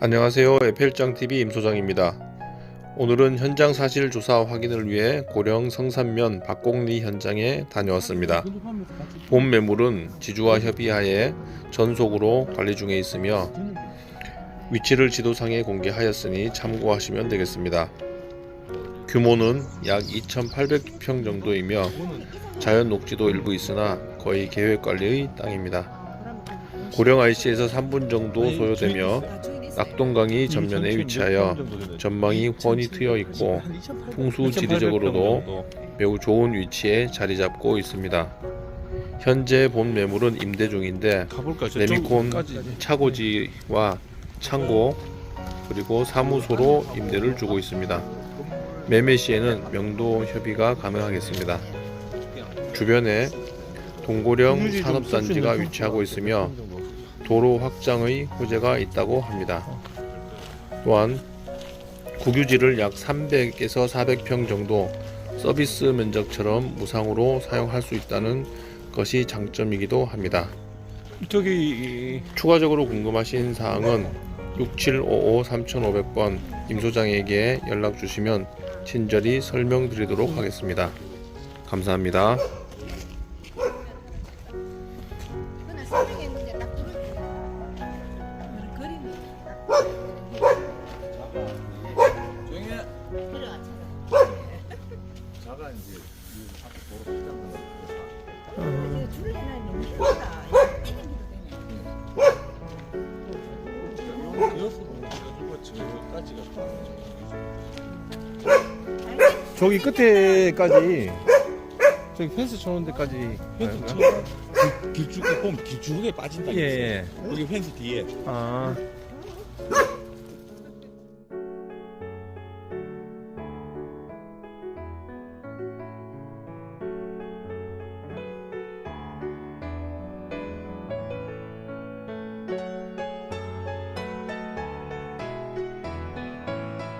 안녕하세요. 에펠장TV 임소장입니다. 오늘은 현장 사실 조사 확인을 위해 고령 성산면 박곡리 현장에 다녀왔습니다. 본 매물은 지주와 협의하에 전속으로 관리 중에 있으며 위치를 지도상에 공개하였으니 참고하시면 되겠습니다. 규모는 약 2,800평 정도이며 자연 녹지도 일부 있으나 거의 계획 관리의 땅입니다. 고령 IC에서 3분 정도 소요되며 낙동강이 전면에 위치하여 전망이 훤히 트여 있고 풍수 지리적으로도 매우 좋은 위치에 자리 잡고 있습니다. 현재 본 매물은 임대 중인데? 레미콘 차고지와 창고 그리고 사무소로 임대를 주고 있습니다. 매매 시에는 명도 협의가 가능하겠습니다. 주변에 동고령 산업단지가 위치하고 있으며 도로 확장의 호재가 있다고 합니다. 또한 국유지를 약 300에서 400평 정도 서비스 면적처럼 무상으로 사용할 수 있다는 것이 장점이기도 합니다. 저기 추가적으로 궁금하신 사항은 6755-3500번 임소장에게 연락 주시면 친절히 설명드리도록 하겠습니다. 감사합니다. 딱 그림이. 자가 이제 이거 저까지가 저기 끝에까지 저기 펜스 쳐놓은 데까지 펜스 가요? 저 길쭉에 보면 길쭉에 빠진다. 예, 예. 여기 펜스 뒤에. 아